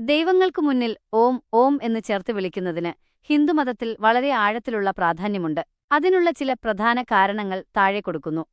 ദൈവങ്ങൾക്കു മുന്നിൽ ഓം ഓം എന്ന് ചേർത്ത് വിളിക്കുന്നതിന് ഹിന്ദുമതത്തിൽ വളരെ ആഴത്തിലുള്ള പ്രാധാന്യമുണ്ട്. അതിനുള്ള ചില പ്രധാന കാരണങ്ങൾ താഴെ കൊടുക്കുന്നു.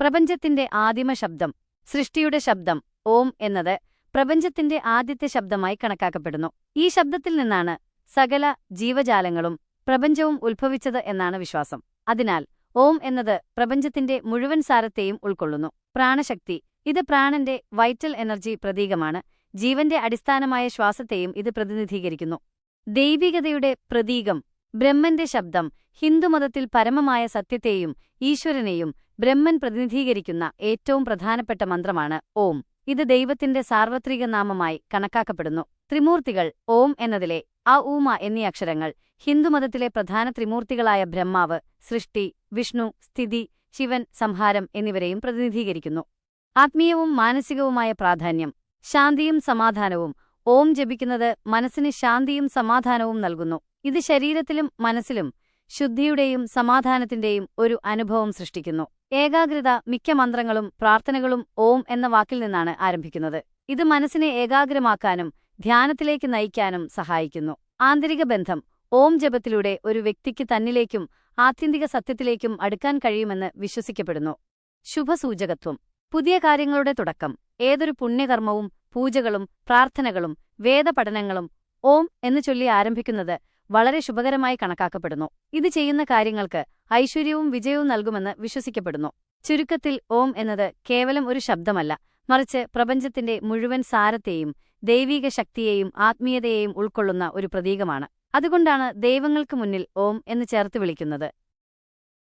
പ്രപഞ്ചത്തിന്റെ ആദിമ ശബ്ദം സൃഷ്ടിയുടെ ശബ്ദം ഓം എന്നത് പ്രപഞ്ചത്തിന്റെ ആദ്യത്തെ ശബ്ദമായി കണക്കാക്കപ്പെടുന്നു. ഈ ശബ്ദത്തിൽ നിന്നാണ് സകല ജീവജാലങ്ങളും പ്രപഞ്ചവും ഉത്ഭവിച്ചത് എന്നാണ് വിശ്വാസം. അതിനാൽ ഓം എന്നത് പ്രപഞ്ചത്തിന്റെ മുഴുവൻ സാരത്തെയും ഉൾക്കൊള്ളുന്നു. പ്രാണശക്തി ഇത് പ്രാണന്റെ വൈറ്റൽ എനർജി പ്രതീകമാണ്. ജീവന്റെ അടിസ്ഥാനമായ ശ്വാസത്തെയും ഇത് പ്രതിനിധീകരിക്കുന്നു. ദൈവികതയുടെ പ്രതീകം ബ്രഹ്മന്റെ ശബ്ദം ഹിന്ദുമതത്തിൽ പരമമായ സത്യത്തെയും ഈശ്വരനെയും ബ്രഹ്മൻ പ്രതിനിധീകരിക്കുന്ന ഏറ്റവും പ്രധാനപ്പെട്ട മന്ത്രമാണ് ഓം. ഇത് ദൈവത്തിന്റെ സാർവത്രിക നാമമായി കണക്കാക്കപ്പെടുന്നു. ത്രിമൂർത്തികൾ ഓം എന്നതിലെ അ ഊമ എന്നീ അക്ഷരങ്ങൾ ഹിന്ദുമതത്തിലെ പ്രധാന ത്രിമൂർത്തികളായ ബ്രഹ്മാവ് സൃഷ്ടി വിഷ്ണു സ്ഥിതി ശിവൻ സംഹാരം എന്നിവരെയും പ്രതിനിധീകരിക്കുന്നു. ആത്മീയവും മാനസികവുമായ പ്രാധാന്യം ശാന്തിയും സമാധാനവും. ഓം ജപിക്കുന്നത് മനസ്സിന് ശാന്തിയും സമാധാനവും നൽകുന്നു. ഇത് ശരീരത്തിലും മനസ്സിലും ശുദ്ധിയുടെയും സമാധാനത്തിന്റെയും ഒരു അനുഭവം സൃഷ്ടിക്കുന്നു. ഏകാഗ്രത മിക്ക മന്ത്രങ്ങളും പ്രാർത്ഥനകളും ഓം എന്ന വാക്കിൽ നിന്നാണ് ആരംഭിക്കുന്നത്. ഇത് മനസ്സിനെ ഏകാഗ്രമാക്കാനും ധ്യാനത്തിലേക്ക് നയിക്കാനും സഹായിക്കുന്നു. ആന്തരിക ബന്ധം ഓം ജപത്തിലൂടെ ഒരു വ്യക്തിക്ക് തന്നിലേക്കും ആത്യന്തിക സത്യത്തിലേക്കും അടുക്കാൻ കഴിയുമെന്ന് വിശ്വസിക്കപ്പെടുന്നു. ശുഭസൂചകത്വം പുതിയ കാര്യങ്ങളുടെ തുടക്കം. ഏതൊരു പുണ്യകർമ്മവും പൂജകളും പ്രാർത്ഥനകളും വേദപഠനങ്ങളും ഓം എന്ന് ചൊല്ലി ആരംഭിക്കുന്നത് വളരെ ശുഭകരമായി കണക്കാക്കപ്പെടുന്നു. ഇത് ചെയ്യുന്ന കാര്യങ്ങൾക്ക് ഐശ്വര്യവും വിജയവും നൽകുമെന്ന് വിശ്വസിക്കപ്പെടുന്നു. ചുരുക്കത്തിൽ ഓം എന്നത് കേവലം ഒരു ശബ്ദമല്ല. മറിച്ച് പ്രപഞ്ചത്തിന്റെ മുഴുവൻ സാരത്തെയും ദൈവീക ശക്തിയെയും ആത്മീയതയെയും ഉൾക്കൊള്ളുന്ന ഒരു പ്രതീകമാണ്. അതുകൊണ്ടാണ് ദൈവങ്ങൾക്ക് മുന്നിൽ ഓം എന്ന് ചേർത്ത് വിളിക്കുന്നത്.